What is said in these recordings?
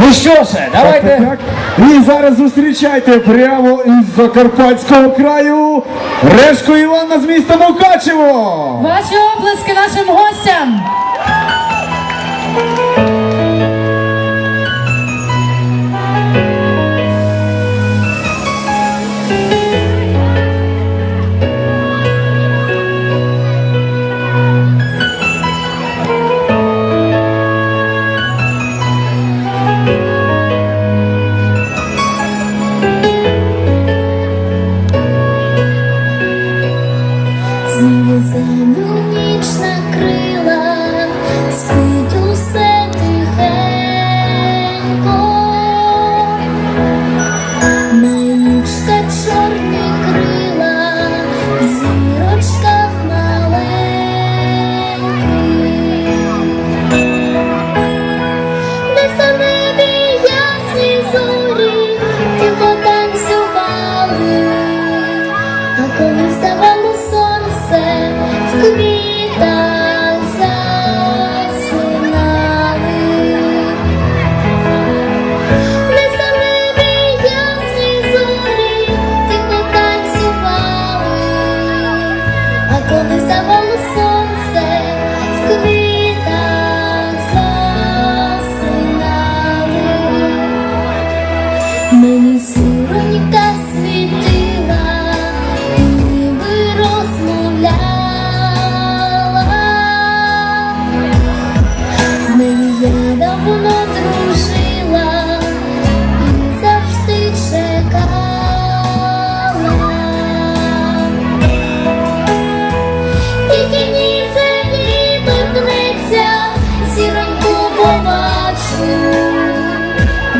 Ну що ж, давайте. Так, І зараз зустрічайте прямо із Закарпатського краю Решко Івана з міста Мукачево. Ваші оплески нашим гостям. Землю ніч накрила,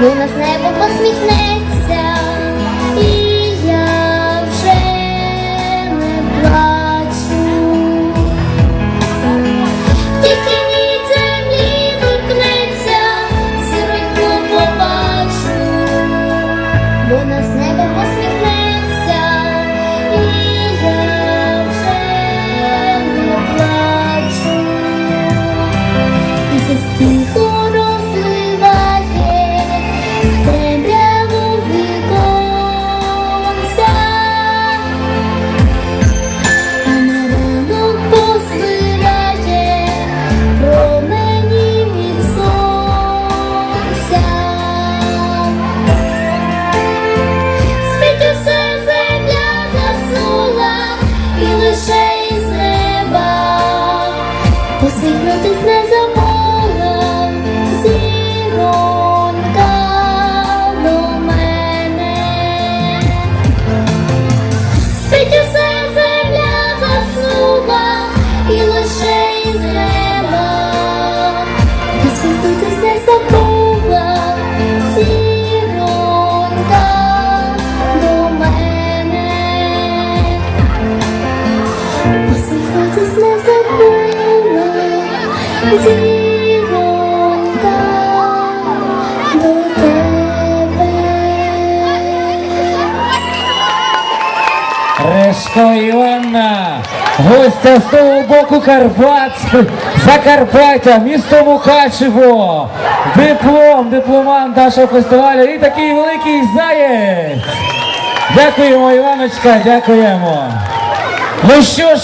Вона нас небо посміхнеться, і я вже не плачу. Тільки ні землі торкнеться, зіроньку побачу. бо нас неба посміхнутись не забула Решко Іванна, гостя з того боку Карпат, Закарпаття, місто Мукачево, диплом, дипломант нашого фестивалю і такий великий заєць. Дякуємо, Іваночка, дякуємо. Ну що ж,